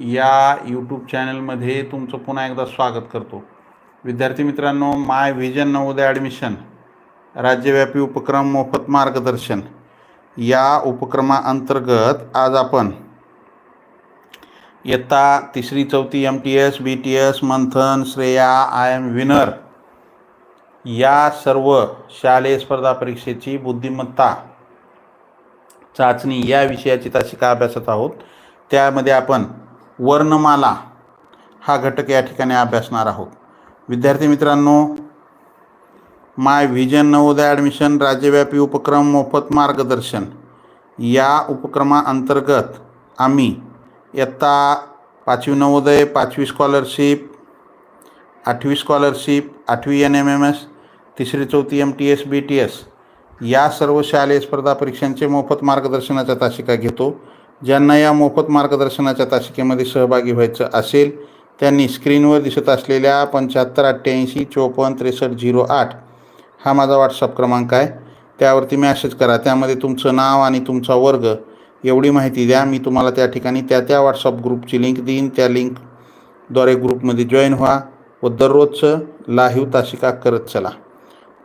या यूट्यूब चॅनलमध्ये तुमचं पुन्हा एकदा स्वागत करतो. विद्यार्थी मित्रांनो माय व्हिजन नवोदय ॲडमिशन राज्यव्यापी उपक्रम मोफत मार्गदर्शन. या उपक्रमाअंतर्गत आज आपण इयत्ता तिसरी चौथी M T S B T S Manthan Shreya I M winner या सर्व शालेय स्पर्धा परीक्षेची बुद्धिमत्ता चाचणी या विषयाची तासिका अभ्यासत आहोत. त्यामध्ये आपण वर्णमाला हा घटक या ठिकाणी अभ्यासणार आहोत. विद्यार्थी मित्रांनो माय व्हिजन नवोदय ॲडमिशन राज्यव्यापी उपक्रम मोफत मार्गदर्शन. या उपक्रमाअंतर्गत आम्ही इयत्ता पाचवी नवोदय पाचवी स्कॉलरशिप आठवी स्कॉलरशिप आठवी एन एम एम एस तिसरी चौथी M T S B T S या सर्व शालेय स्पर्धा परीक्षांचे मोफत मार्गदर्शनाच्या तासिका घेतो. ज्यांना या मोफत मार्गदर्शनाच्या तासिकेमध्ये सहभागी व्हायचं असेल त्यांनी स्क्रीनवर दिसत असलेल्या पंच्याहत्तर अठ्ठ्याऐंशी चोपन्न त्रेसष्ट झिरो आठ हा माझा व्हॉट्सअप क्रमांक आहे. त्यावरती मॅसेज करा. त्यामध्ये तुमचं नाव आणि तुमचा वर्ग एवढी माहिती द्या. मी तुम्हाला त्या ठिकाणी त्या त्या व्हॉट्सअप ग्रुपची लिंक देईन. त्या लिंकद्वारे ग्रुपमध्ये जॉईन व्हा व दररोजचं लाहीव तासिका करत चला.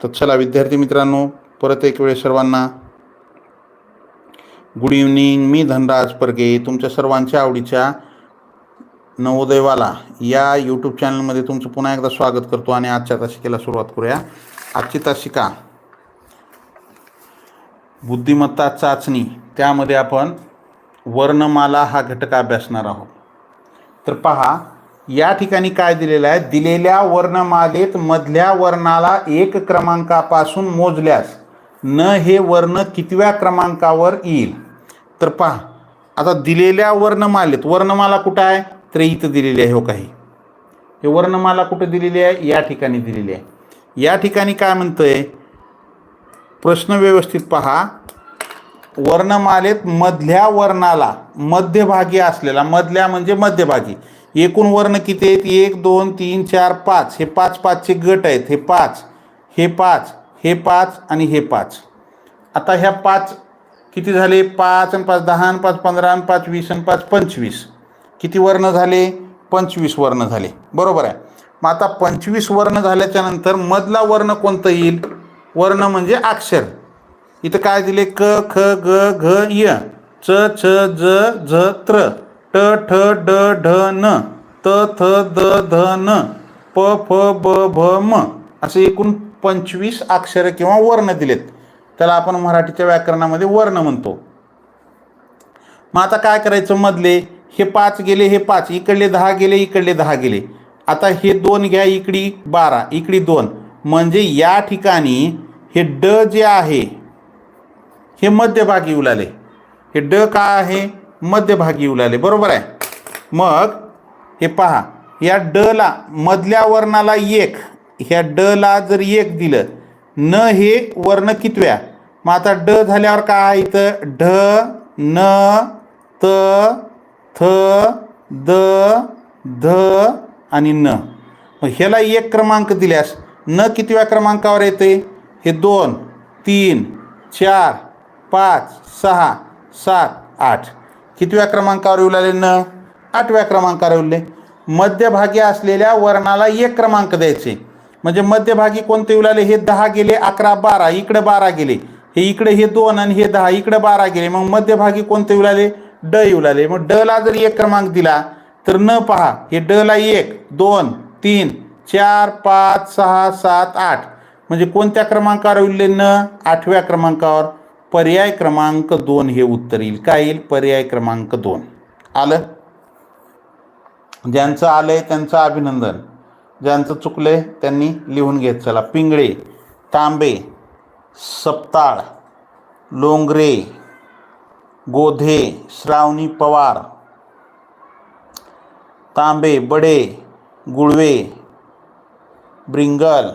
तर चला विद्यार्थी मित्रांनो परत एक वेळ सर्वांना गुड इव्हनिंग मी धनराज परगे तुमच्या सर्वांच्या आवडीच्या नवोदयवाला या यूट्यूब चॅनलमध्ये तुमचं पुन्हा एकदा स्वागत करतो आणि आजच्या तासिकेला सुरुवात करूया. आजची तासिका बुद्धिमत्ता चाचणी त्यामध्ये आपण वर्णमाला हा घटक अभ्यासणार आहोत. तर पहा या ठिकाणी काय दिलेलं आहे? दिलेल्या वर्णमालेत मधल्या वर्णाला एक क्रमांकापासून मोजल्यास न हे वर्ण कितव्या क्रमांकावर येईल? तर पहा आता दिलेल्या वर्णमालेत वर्णमाला कुठं आहे? तर इथं दिलेली आहे हो काही. हे वर्णमाला कुठं दिलेली आहे? या ठिकाणी दिलेली आहे. या ठिकाणी काय म्हणतंय? प्रश्न व्यवस्थित पहा. वर्णमालेत मधल्या वर्णाला मध्यभागी असलेला मधल्या म्हणजे मध्यभागी. एकूण वर्ण किती आहेत? एक दोन तीन चार पाच. हे पाच पाचचे गट आहेत. हे पाच. हे पाच. हे पाच आणि हे पाच. आता ह्या पाच किती झाले? पाच आणि पाच दहा आणि पाच पंधरा आणि पाच वीस आणि पाच पंचवीस. किती वर्ण झाले? पंचवीस वर्ण झाले. बरोबर आहे. मग आता पंचवीस वर्ण झाल्याच्यानंतर मधला वर्ण कोणतं येईल? वर्ण म्हणजे अक्षर. इथं काय दिले? क ख ग घ य. च छ ज झ त्र. ट ठ ड ढ न. त थ द ध न. प फ ब भ म. असे एकूण पंचवीस अक्षरं किंवा वर्ण दिलेत. त्याला आपण मराठीच्या व्याकरणामध्ये वर्ण म्हणतो. मग आता काय करायचं मधले? हे पाच गेले हे पाच. इकडले दहा गेले इकडले दहा गेले. आता हे दोन घ्या इकडी बारा इकडी दोन. म्हणजे या ठिकाणी हे ड जे आहे हे मध्यभागी उलाले हे ड काय आहे? मध्यभागी उलाले बरोबर आहे? मग हे पहा या ड ला मधल्या वर्णाला एक ह्या ड ला जर एक दिलं न हे वर्ण कितव्या? मग आता ड झाल्यावर काय आहे इथं? ढ न त थ द ध आणि न. मग ह्याला एक क्रमांक दिल्यास न कितव्या क्रमांकावर येते? हे दोन तीन चार पाच सहा सात आठ. कितव्या क्रमांकावर येऊ लागले न? आठव्या क्रमांकावर येऊ मध्यभागी असलेल्या वर्णाला एक क्रमांक द्यायचे. म्हणजे मध्यभागी कोणते येऊ लागले? हे दहा गेले अकरा बारा इकडे बारा गेले. हे इकडे हे दोन आणि हे दहा इकडे बारा गेले. मग मध्यभागी कोणते येऊ लागले? ड येऊ लागले. मग ड ला जर एक क्रमांक दिला तर न पहा हे ड ला एक दोन तीन चार पाच सहा सात आठ. म्हणजे कोणत्या क्रमांकावर उरले न. आठव्या क्रमांकावर. पर्याय क्रमांक दोन हे उत्तर येईल. काय येईल? पर्याय क्रमांक दोन. आलं? ज्यांचं आलंय त्यांचं अभिनंदन. ज्यांचं चुकलंय त्यांनी लिहून घेत चला. पिंगळे तांबे सपताळ लोंगरे गोधे श्रावणी पवार तांबे बडे गुळवे ब्रिंगल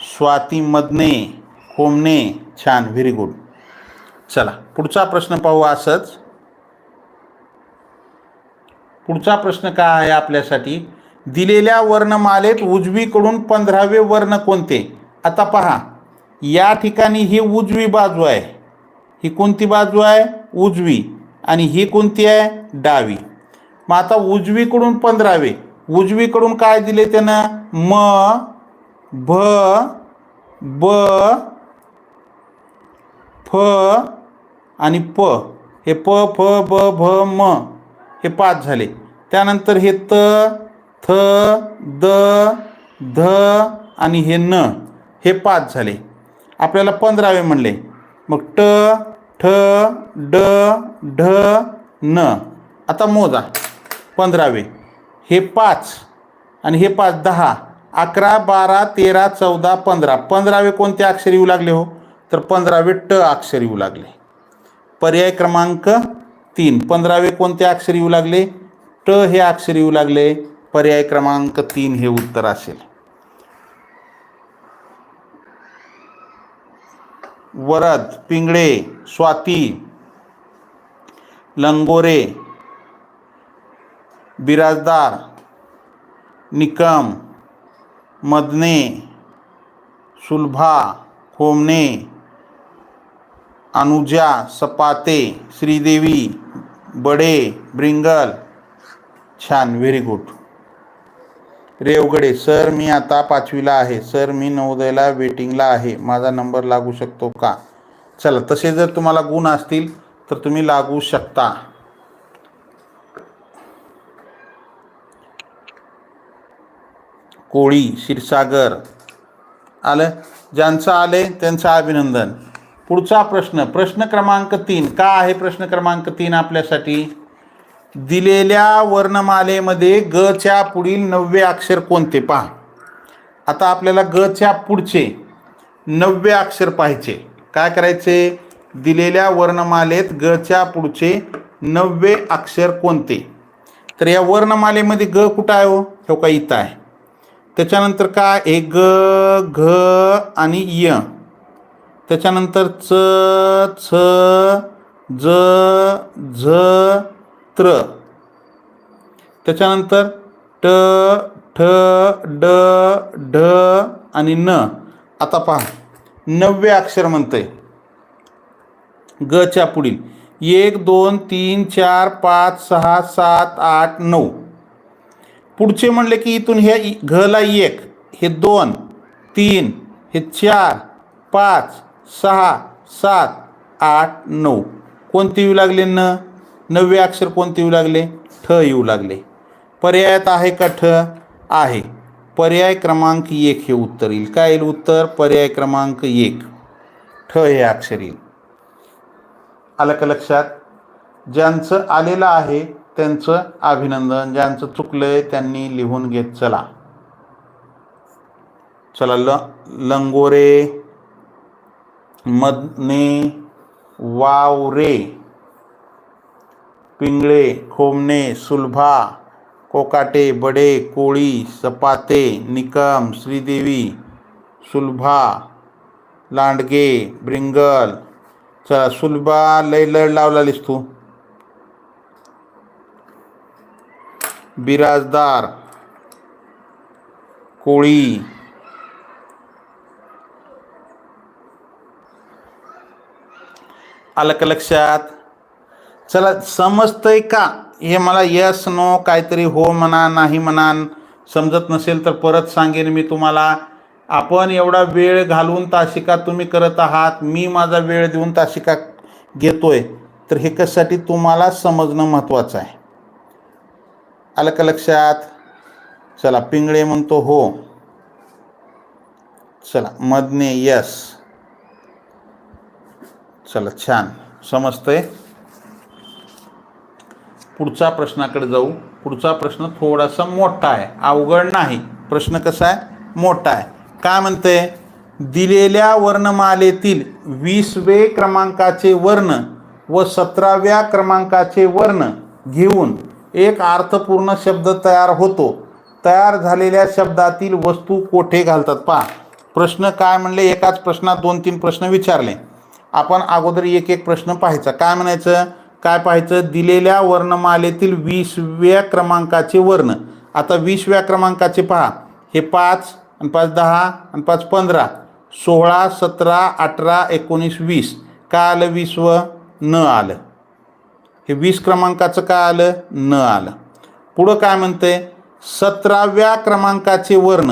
स्वाती मदने कोमणे छान व्हेरी गुड. चला पुढचा प्रश्न पाहू असंच. पुढचा प्रश्न काय आहे आपल्यासाठी? दिलेल्या वर्णमालेत उजवीकडून पंधरावे वर्ण कोणते? आता पहा. या ठिकाणी ही उजवी बाजू आहे. ही कोणती बाजू आहे? उजवी. आणि ही कोणती आहे? डावी. मग आता उजवीकडून पंधरावे. उजवीकडून काय दिले त्यानं? म भ ब फ आणि प. हे प फ ब भ म. हे पाच झाले. त्यानंतर हे त थ द ध आणि हे न हे पाच झाले. आपल्याला पंधरावे म्हणले. मग ट ठ ड ढ न. आता मोजा. पंधरावे. हे पाच आणि हे पाच दहा. अकरा बारा तेरा चौदा पंधरा. पंधरावे कोणते अक्षर येऊ लागले हो? तर पंधरावे ट अक्षर येऊ लागले. पर्याय क्रमांक तीन. पंधरावे कोणते अक्षर येऊ लागले? ट हे अक्षर येऊ लागले. पर्याय क्रमांक तीन हे उत्तर असेल. वरद पिंगळे स्वाती लंगोरे बिराजदार निकम मदने सुलभा होमने अनुजा सपाते श्रीदेवी बडे ब्रिंगल छान व्हेरी गुड रेवगडे सर मी आता पाचवीला आहे. सर मी नवोदयला वेटिंगला आहे. माझा नंबर लागू शकतो का? चला तसे जर तुम्हाला गुण असतील तर तुम्ही लागू शकता. कोळी क्षीरसागर. आलं? ज्यांचं आले त्यांचं अभिनंदन. पुढचा प्रश्न प्रश्न क्रमांक तीन. का आहे प्रश्न क्रमांक तीन आपल्यासाठी? दिलेल्या वर्णमालेमध्ये ग च्या पुढील नववे अक्षर कोणते? पहा. आता आपल्याला ग च्या पुढचे नववे अक्षर पाहिजे काय करायचे? दिलेल्या वर्णमालेत ग च्या पुढचे नववे अक्षर कोणते? तर या वर्णमालेमध्ये ग कुठं आहे हो? हो का इथं आहे. त्याच्यानंतर काय ए ग घ आणि य. त्याच्यानंतर च छ ज झ त्र. त्याच्यानंतर ट ठ ड ढ आणि न. आता पहा नववे अक्षर म्हणतंय. गच्या पुढील. एक दोन तीन चार पाच सहा सात आठ नऊ. पुढचे म्हणले की इथून हे घला एक हे दोन तीन हे चार पाच सहा सात आठ नऊ. कोणती येऊ लागले न? नववे अक्षर कोणते येऊ लागले? ठ येऊ लागले. पर्यायात आहे का ठ? आहे. पर्याय क्रमांक एक हे उत्तर येईल. काय येईल उत्तर? पर्याय क्रमांक एक. ठ हे अक्षर येईल. आलं का लक्षात? ज्यांचं आलेलं आहे त्यांचं अभिनंदन. ज्यांचं चुकलंय त्यांनी लिहून घेत चला. चला ल लंगोरे मदने वावरे. पिंगळे खोमणे सुलभा कोकाटे बडे कोळी सपाते निकम श्रीदेवी सुलभा लांडगे ब्रिंगल. चला सुलभा लय लढ लावलालीस तू. बिराजदार कोळी. आलं का लक्षात चला समजतंय का? हे मला यस नो काहीतरी हो म्हणा नाही म्हणा समजत नसेल तर परत सांगेन मी तुम्हाला. आपण एवढा वेळ घालून तासिका तुम्ही करत आहात मी माझा वेळ देऊन तासिका घेतोय तर हे कशासाठी तुम्हाला समजणं महत्त्वाचं आहे? आलं का लक्षात? चला पिंगळे म्हणतो हो. चला मधने यस चला छान. समजतंय? पुढचा प्रश्नाकडे जाऊ. पुढचा प्रश्न थोडासा मोठा आहे. अवघड नाही. प्रश्न कसा आहे? मोठा आहे. काय म्हणते? दिलेल्या वर्णमालेतील वीसवे क्रमांकाचे वर्ण व सतराव्या क्रमांकाचे वर्ण घेऊन एक अर्थपूर्ण शब्द तयार होतो. तयार झालेल्या शब्दातील वस्तू कोठे घालतात? पहा. प्रश्न काय म्हणले? एकाच प्रश्नात दोन तीन प्रश्न विचारले. आपण अगोदर एक एक प्रश्न पाहायचा. काय म्हणायचं? काय पाहायचं? दिलेल्या वर्णमालेतील वीसव्या क्रमांकाचे वर्ण. आता वीसव्या क्रमांकाचे पहा. हे पाच आणि पाच दहा आणि पाच पंधरा. सोळा सतरा अठरा एकोणीस वीस. काय आलं विश्व न आलं? हे वीस क्रमांकाचं काय आलं? न आलं. पुढं काय म्हणतंय? सतराव्या क्रमांकाचे वर्ण.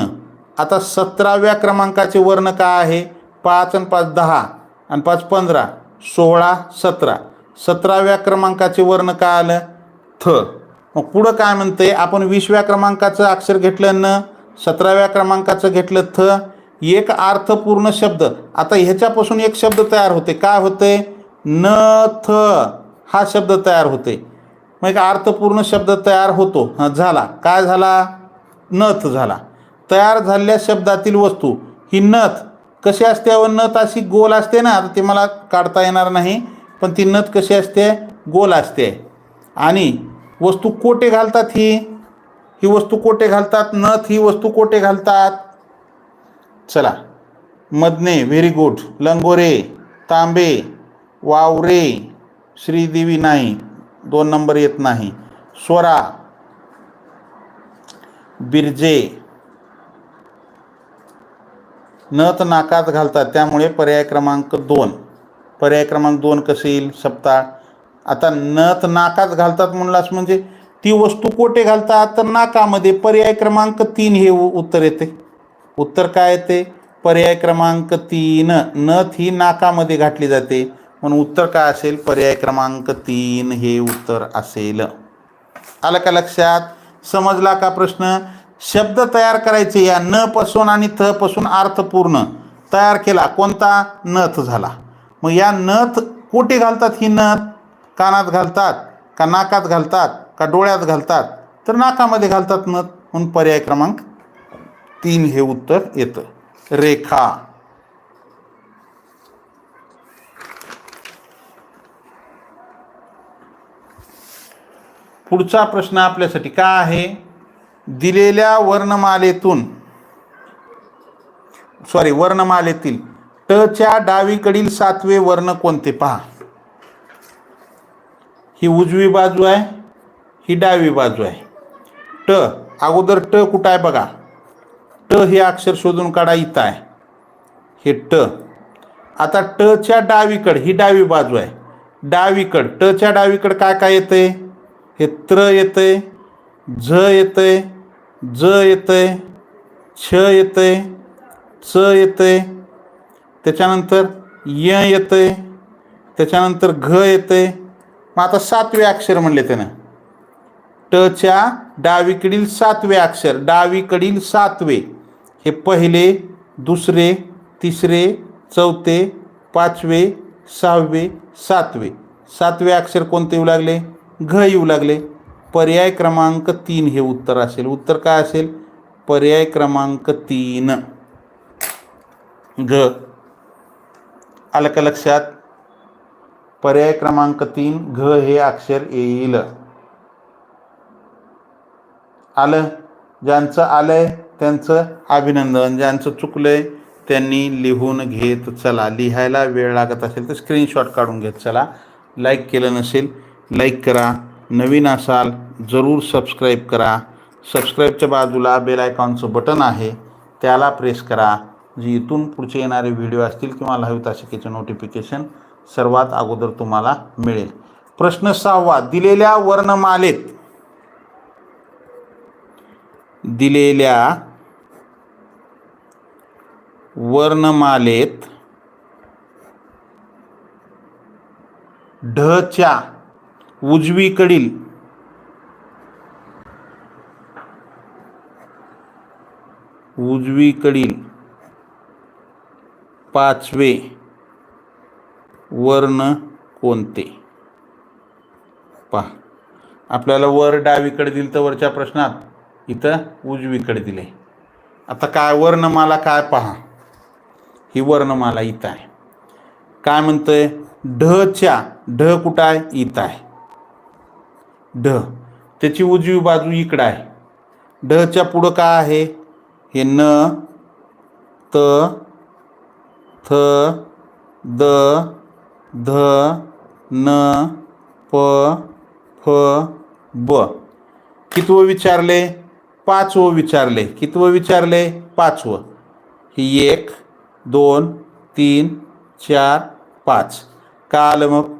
आता सतराव्या क्रमांकाचे वर्ण काय आहे? पाच आणि पाच दहा आणि पाच पंधरा. सोळा सतरा. सतराव्या क्रमांकाचे वर्ण काय आलं? थ. मग पुढं काय म्हणतंय? आपण वीसव्या क्रमांकाचं अक्षर घेतलं न सतराव्या क्रमांकाचं घेतलं थ. एक अर्थपूर्ण शब्द. आता ह्याच्यापासून एक शब्द तयार होते. काय होते? न थ. हा शब्द तयार होते. मग एक अर्थपूर्ण शब्द तयार होतो. हा झाला. काय झाला? नथ झाला. तयार झालेल्या शब्दातील वस्तू. ही नथ कशी असते व नथ अशी गोल असते ना? आता ते मला काढता येणार नाही. पण ती नथ कशी असते? गोल असते. आणि वस्तू कोठे घालतात ही? ही वस्तू कोठे घालतात? नथ ही वस्तू कोठे घालतात? चला. मदने व्हेरी गुड लंगोरे तांबे वावरे श्रीदेवी नाही. दोन नंबर येत नाही. स्वरा बिरजे. नथ नाकात घालतात त्यामुळे पर्याय क्रमांक दोन. पर्याय क्रमांक दोन कसे येईल? सप्ताह. आता नथ नाकात घालतात म्हणलास म्हणजे ती वस्तू कोठे घालतात? तर नाकामध्ये. पर्याय क्रमांक तीन हे उत्तर येते. उत्तर काय येते? पर्याय क्रमांक तीन. नथ ही नाकामध्ये घातली जाते. म्हणून उत्तर काय असेल? पर्याय क्रमांक तीन हे उत्तर असेल. आलं का लक्षात? समजला का प्रश्न? शब्द तयार करायचे या न पासून आणि थ पासून अर्थपूर्ण तयार केला. कोणता? नथ झाला. मग या नथ कोठे घालतात? ही नथ कानात घालतात का नाकात घालतात का डोळ्यात घालतात? तर नाकामध्ये घालतात नथ. म्हणून पर्याय क्रमांक तीन हे उत्तर येतं. रेखा. पुढचा प्रश्न आपल्यासाठी काय आहे? दिलेल्या वर्णमालेतून सॉरी वर्णमालेतील टच्या डावीकडील सातवे वर्ण कोणते? पहा. ही उजवी बाजू आहे ही डावी बाजू आहे. ट अगोदर ट कुठं आहे बघा. ट हे अक्षर शोधून काढा इथं आहे. हे ट. आता टच्या डावीकड ही डावी बाजू आहे. डावीकड टच्या डावीकड काय काय येतंय? हे त्र येतंय झ येतंय ज येतंय छ येतंय च येतंय त्याच्यानंतर य येतंय त्याच्यानंतर घ येतंय. मग आता सातवे अक्षर म्हणले त्यानं. टच्या डावीकडील सातवे अक्षर डावीकडील सातवे. हे पहिले दुसरे तिसरे चौथे पाचवे सहावे सातवे. सातवे अक्षर कोणते येऊ लागले? घ येऊ लागले. पर्याय क्रमांक तीन हे उत्तर असेल. उत्तर काय असेल? पर्याय क्रमांक तीन. घ. आलं का लक्षात पर्याय क्रमांक तीन घ हे अक्षर येईल. आलं. ज्यांचं आलंय त्यांचं अभिनंदन. ज्यांचं चुकलंय त्यांनी लिहून घेत चला. लिहायला वेळ लागत असेल तर स्क्रीनशॉट काढून घेत चला. लाईक केलं नसेल लाईक करा. नवीन असाल जरूर सबस्क्राईब करा. सबस्क्राईबच्या बाजूला बेल आयकॉनचं बटन आहे. त्याला प्रेस करा. जे इथून पुढचे येणारे व्हिडिओ असतील किंवा लाईव्ह तासिकेचे नोटिफिकेशन सर्वात अगोदर तुम्हाला मिळेल. प्रश्न सहावा दिलेल्या वर्णमालेत. दिलेल्या वर्णमालेत ढच्या उजवीकडील उजवीकडील पाचवे वर्ण कोणते? पहा. आपल्याला वर डावीकडे दिलं तर वरच्या प्रश्नात इथं उजवीकडे दिले आता काय वर्णमाला काय पहा. ही वर्णमाला इथं आहे. काय म्हणतंय? ढच्या ढ कुठं आहे? इथं आहे. ढ. त्याची उजवी बाजू इकडं आहे. ढच्या पुढं काय आहे? हे न त थ द ध न प फ ब. कितवं विचारले? पाचवं विचारले. कितवं विचारले? पाचवं. ही एक दोन तीन चार पाच. काल मग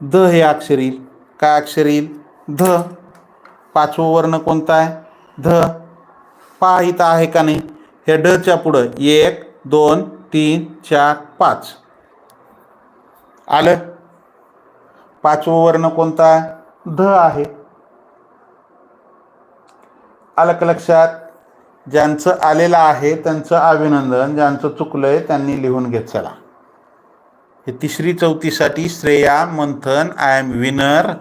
ध हे अक्षर येईल. काय अक्षर येईल? ध. पाचवं वर्ण कोणता आहे? ध. पहा इथं आहे का नाही? हे डच्या पुढं. एक दोन तीन चार पाच. आलं? पाचवं वर्ण कोणता? ध आहे. आलं का लक्षात ज्यांचं आलेलं आहे त्यांचं अभिनंदन ज्यांचं चुकलंय त्यांनी लिहून घेत चला. हे तिसरी चौथीसाठी Shreya Manthan I M winner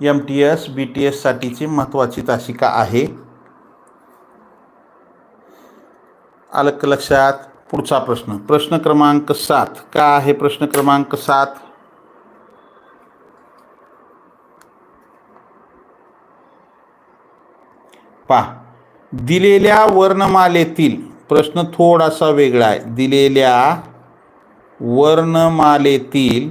M T S B T एससाठीची महत्त्वाची तासिका आहे. आलं का लक्षात पुढचा प्रश्न. प्रश्न क्रमांक सात. का आहे प्रश्न क्रमांक सात? पहा. दिलेल्या वर्णमालेतील प्रश्न थोडासा वेगळा आहे. दिलेल्या वर्णमालेतील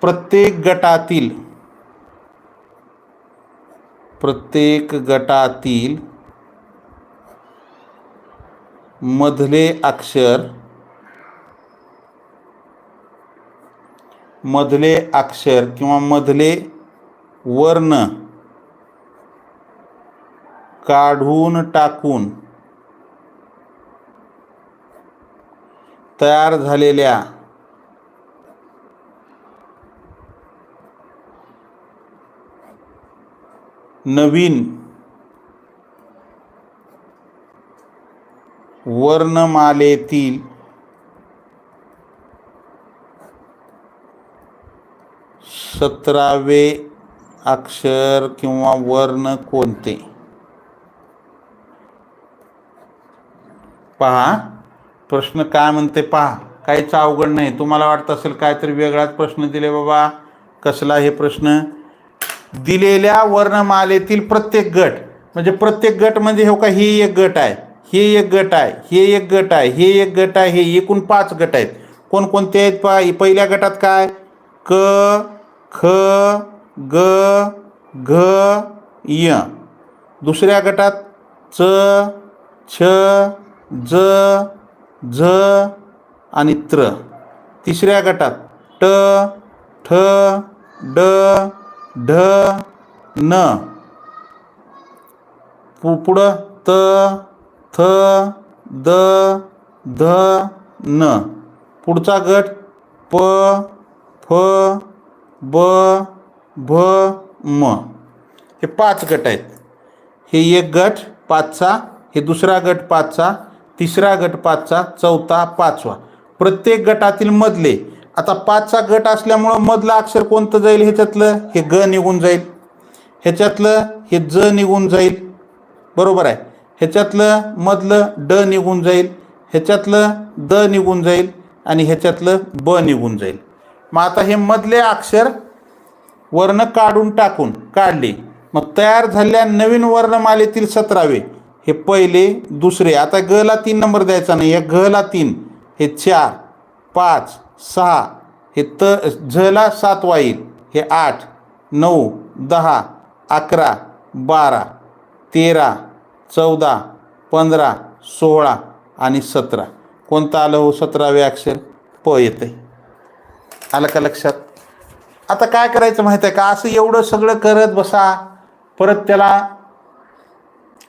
प्रत्येक गटातील प्रत्येक गटातील मधले अक्षर मधले अक्षर किंवा मधले वर्ण काढून टाकून तयार झालेल्या नवीन. वर्णमालेतील सतरावे अक्षर किंवा वर्ण कोणते? पहा. प्रश्न काय म्हणते पहा. काहीच अवघड नाही. तुम्हाला वाटत असेल काहीतरी वेगळाच प्रश्न दिले बाबा. कसला हे प्रश्न? दिलेल्या वर्णमालेतील प्रत्येक गट म्हणजे प्रत्येक गट म्हणजे हो का हे एक गट आहे हे एक गट आहे हे एक गट आहे हे एक गट आहे हे एकूण पाच गट आहेत. कोणकोणते आहेत पहा पहिल्या गटात काय? क ख ग घ य. दुसऱ्या गटात च छ ज झ आणि त्र. तिसऱ्या गटात ट ठ ड ढ न. पु पुढं त थ द ध न. पुढचा गट प फ ब भ म. हे पाच गट आहेत. हे एक गट पाचचा हे दुसरा गट पाचचा तिसरा गट पाचचा चौथा पाचवा. प्रत्येक गटातील मधले आता पाचचा गट असल्यामुळं मधलं अक्षर कोणतं जाईल ह्याच्यातलं? हे ग निघून जाईल. ह्याच्यातलं हे ज निघून जाईल. बरोबर आहे. ह्याच्यातलं मधलं ड निघून जाईल. ह्याच्यातलं द निघून जाईल. आणि ह्याच्यातलं ब निघून जाईल. मग आता हे मधले अक्षर वर्ण काढून टाकून काढले. मग तयार झालेल्या नवीन वर्णमालेतील सतरावे हे पहिले दुसरे. आता ग ला तीन नंबर द्यायचा नाही. या ग ला तीन. हे चार पाच सहा. हे त झला सात वाईल. हे आठ नऊ दहा अकरा बारा तेरा चौदा पंधरा सोळा आणि सतरा. कोणतं आलं हो सतरावे अक्षर? प येते आलं का लक्षात? आता काय करायचं माहीत आहे का? असं एवढं सगळं करत बसा. परत त्याला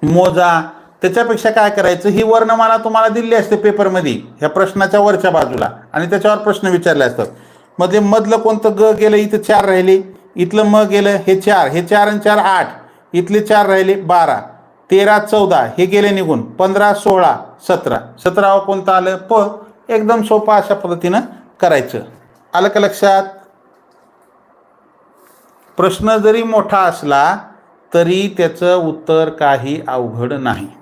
मोजा. त्याच्यापेक्षा काय करायचं? ही वर्णमाला तुम्हाला दिली असते पेपरमध्ये ह्या प्रश्नाच्या वरच्या बाजूला. आणि त्याच्यावर प्रश्न विचारले असतात. मध्ये मधलं कोणतं ग गेलं इथं चार राहिले. इथलं म गेलं हे चार. हे चार आणि चार आठ. इथले चार राहिले बारा. तेरा चौदा. हे गेले निघून. पंधरा सोळा सतरा. सतरावं कोणतं आलं? प. एकदम सोपं अशा पद्धतीनं करायचं. आलं का लक्षात? प्रश्न जरी मोठा असला तरी त्याचं उत्तर काही अवघड नाही.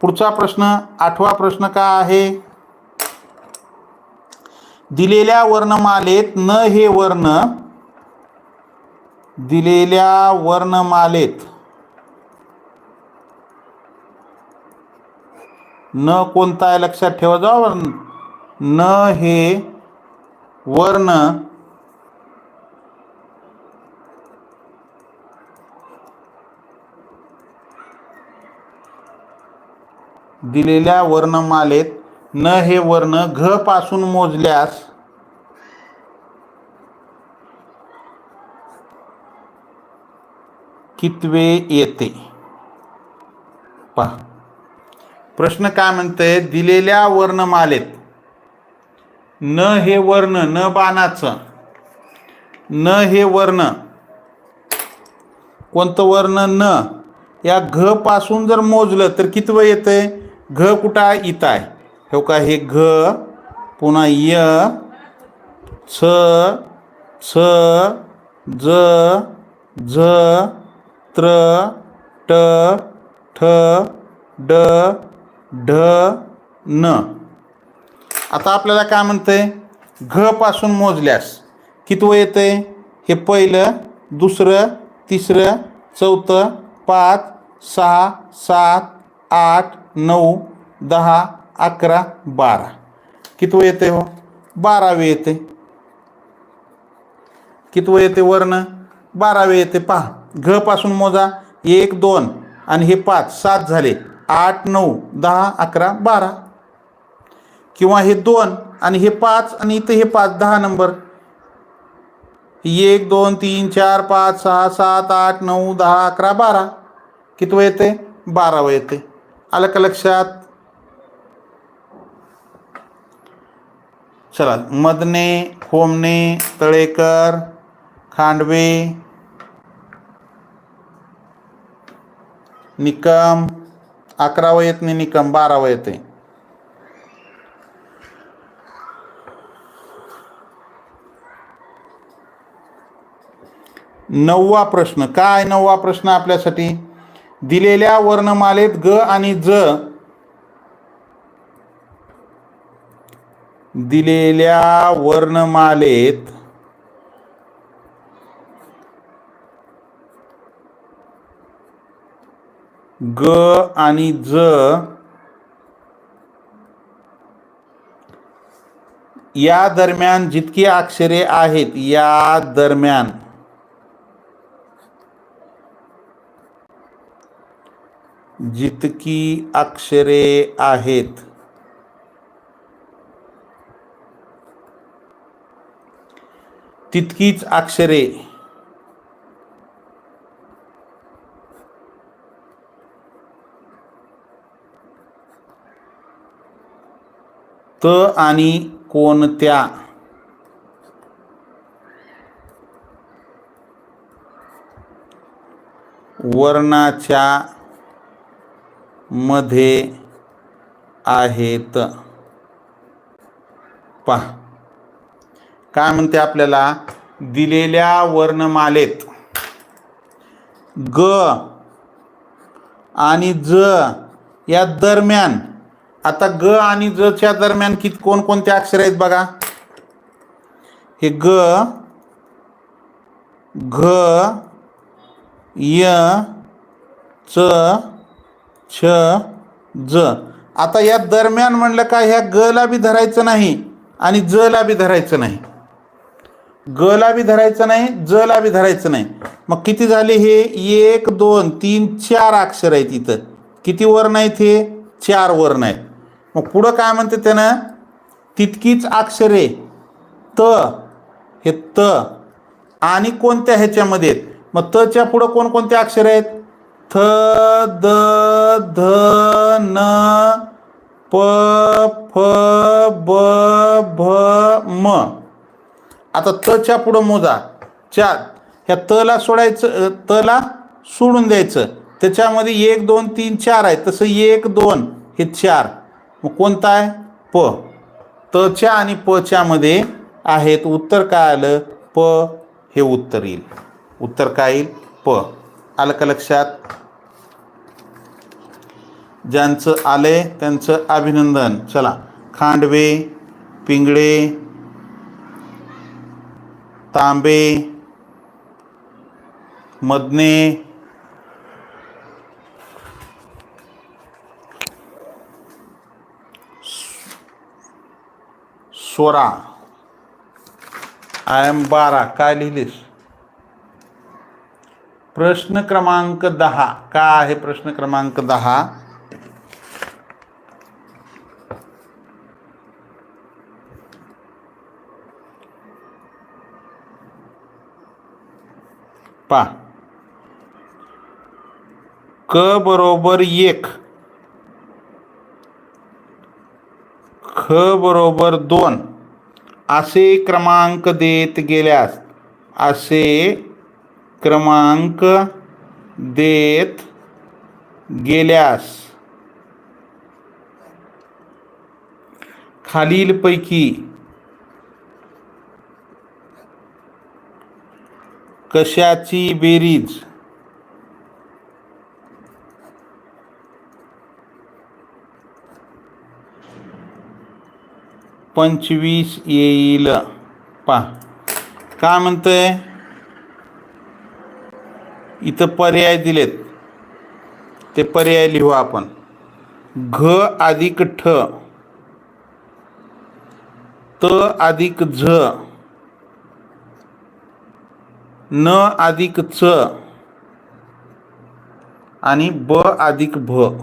पुढचा प्रश्न आठवा प्रश्न का आहे? दिलेल्या वर्णमालेत न हे वर्ण दिलेल्या वर्णमालेत न कोणता आहे? लक्षात ठेवा जावा न हे वर्ण दिलेल्या वर्णमालेत न हे वर्ण घ पासून मोजल्यास कितवे येते? पहा. प्रश्न काय म्हणते दिलेल्या वर्णमालेत न हे वर्ण न बाणाचं न हे वर्ण कोणतं वर्ण न या घ पासून जर मोजलं तर कितवं येतंय? घ कुठं आहे? इथं आहे. हो का? हे घ पुन्हा य छ छ ज झ त्र ट ठ ड ढ न. आता आपल्याला काय म्हणते घ पासून मोजल्यास कितवं येते हे पहिलं दुसरं तिसरं चौथं पाच सहा सात आठ नऊ दहा अकरा बारा. कितवं येते हो? बारावे येते. कितवं येते वर्ण बारावे येते. पहा घ पासून मोजा. एक दोन आणि हे पाच सात झाले. आठ नऊ दहा अकरा बारा. किंवा हे दोन आणि हे पाच आणि इथे हे पाच दहा नंबर. एक दोन तीन चार पाच सहा सात आठ नऊ दहा अकरा बारा. कितवं येते? बारावं येते. आलं का लक्षात चला मदने होमने तळेकर खांडवे निकम अकरावं येत नाही निकम बारावं येते नववा प्रश्न काय नववा प्रश्न आपल्यासाठी? दिलेल्या वर्णमालेत ग आणि ज. दिलेल्या वर्णमालेत ग आणि ज या दरम्यान जितकी अक्षरे आहेत या दरम्यान जितकी अक्षरे आहेत. तितकीच अक्षरे. त आणि कोणत्या? वर्णाच्या मध्ये आहेत. पहा. काय म्हणते आपल्याला? दिलेल्या वर्णमालेत. ग आणि ज या दरम्यान. आता ग आणि ज च्या दरम्यान कित कोणकोणते अक्षर आहेत बघा? हे ग घ य च छ ज. आता या दरम्यान म्हणलं का ह्या ग ला बी धरायचं नाही आणि ज ला बी धरायचं नाही. ग ला बी धरायचं नाही ज ला बी धरायचं नाही. मग किती झाले हे? एक दोन तीन चार अक्षर आहेत इथं. किती वर्ण आहेत हे? चार वर्ण आहेत. मग पुढं काय म्हणते त्यानं? तितकीच अक्षरे त. हे त. आणि कोणत्या ह्याच्यामध्ये आहेत? मग तच्या पुढं कोणकोणते अक्षर आहेत? थ द ध न प फ ब भ म आता तच्या पुढं मोजा. चार ह्या तला सोडायचं तला सोडून द्यायचं. त्याच्यामध्ये एक दोन तीन चार आहे तसं एक दोन हे चार. मग कोणता आहे? प. तच्या आणि प च्यामध्ये आहेत उत्तर काय आलं? प हे उत्तर येईल. उत्तर काय येईल? प. आलं का लक्षात? ज्यांचं आले त्यांचं अभिनंदन. चला खांडवे पिंगळे तांबे मदने स्वरा आय एम बारा काय लिहिलीस? प्रश्न क्रमांक दहा. काय आहे प्रश्न क्रमांक दहा पा क बरोबर एक. ख बरोबर दोन. असे क्रमांक देत गेल्यास असे क्रमांक देत गेल्यास खालीलपैकी कशाची बेरीज? पंचवीस येईल. पा. काय म्हणतंय? इथं पर्याय दिलेत. ते पर्याय लिहू आपण. घ अधिक ठ. त अधिक झ. न अधिक च. आणि ब अधिक भ.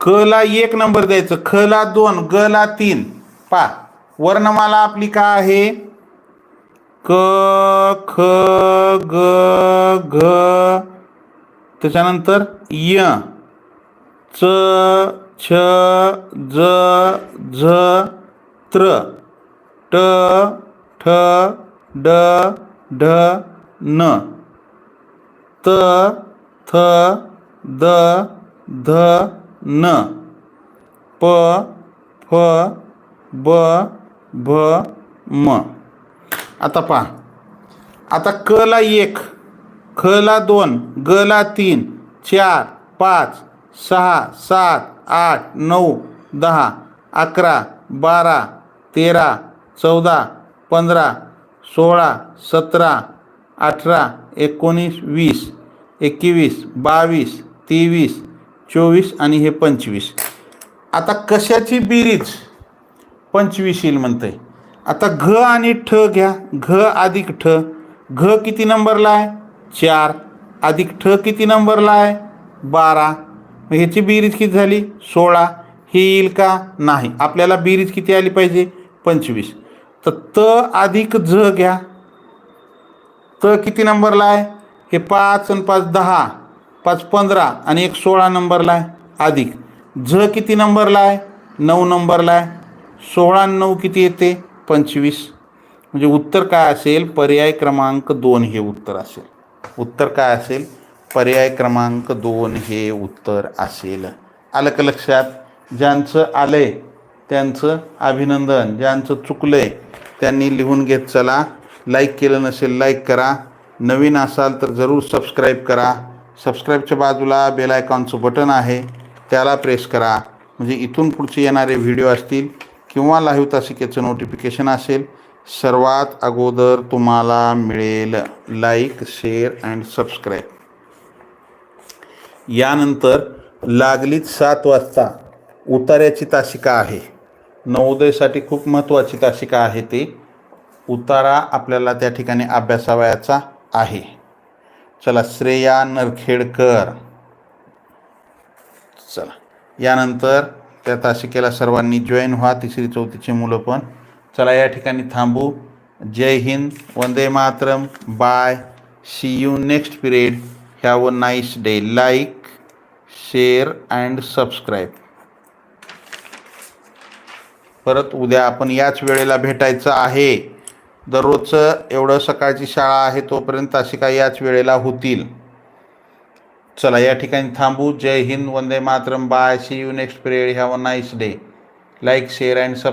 क ला एक नंबर द्यायचं ख ला दोन ग ला तीन. पा वर्णमाला आपली काय आहे? क ख ग घ. त्याच्यानंतर य. च छ ज झ त्र. ट ठ ड ढ न. त थ द ध न. प फ ब भ म. आता पहा. आता क ला एक ख ला दोन ग ला तीन चार पाच सहा सात आठ नऊ दहा अकरा बारा तेरा चौदा पंधरा सोळा सतरा अठरा एकोणीस वीस एकवीस बावीस तेवीस चोवीस आणि हे पंचवीस. आता कशाची बिरीज? पंचवीस येईल म्हणतंय. आता घ आणि ठ घ्या. घ अधिक ठ. घ किती नंबरला आहे? चार. अधिक ठ किती नंबरला आहे? बारा. मग ह्याची बिरीज किती झाली? सोळा. हे येईल का? नाही. आपल्याला बिरीज किती आली पाहिजे? पंचवीस. तर त अधिक झ घ्या. त किती नंबरला आहे? हे पाच आणि पाच दहा. पाच पंधरा आणि एक सोळा नंबरला आहे. अधिक. झ किती नंबरला आहे? नऊ नंबरला आहे. सोळा नऊ किती येते? पंचवीस. म्हणजे उत्तर काय असेल? पर्याय क्रमांक दोन हे उत्तर असेल. उत्तर काय असेल? पर्याय क्रमांक दोन हे उत्तर असेल. आलं का लक्षात? ज्यांचं आलंय त्यांचं अभिनंदन. ज्यांचं चुकलंय त्यांनी लिहून घेत चला. लाईक केलं नसेल लाईक करा. नवीन असाल तर जरूर सबस्क्राईब करा. सबस्क्राईबच्या बाजूला बेल आयकॉनचं बटन आहे. त्याला प्रेस करा. म्हणजे इथून पुढचे येणारे व्हिडिओ असतील किंवा लाईव्ह तासिकेचं नोटिफिकेशन असेल सर्वात अगोदर तुम्हाला मिळेल लाईक शेअर अँड सबस्क्राईब यानंतर लागलीच सात वाजता उतार्याची तासिका आहे. नवोदयसाठी खूप महत्त्वाची तासिका आहे ती. उतारा आपल्याला त्या ठिकाणी अभ्यासावयाचा आहे. चला श्रेया नरखेडकर. चला. यानंतर त्या तासिकेला सर्वांनी जॉईन व्हा तिसरी चौथीची मुलं पण. चला या ठिकाणी थांबू. जय हिंद वंदे Mataram bye. See you next period have a nice day like share and subscribe परत उद्या आपण याच वेळेला भेटायचं आहे. दररोजचं एवढं सकाळची शाळा आहे तोपर्यंत तासिका याच वेळेला होतील. चला या ठिकाणी थांबू. जय हिंद वंदे Mataram. Bye. See you next period have a nice day like share and sub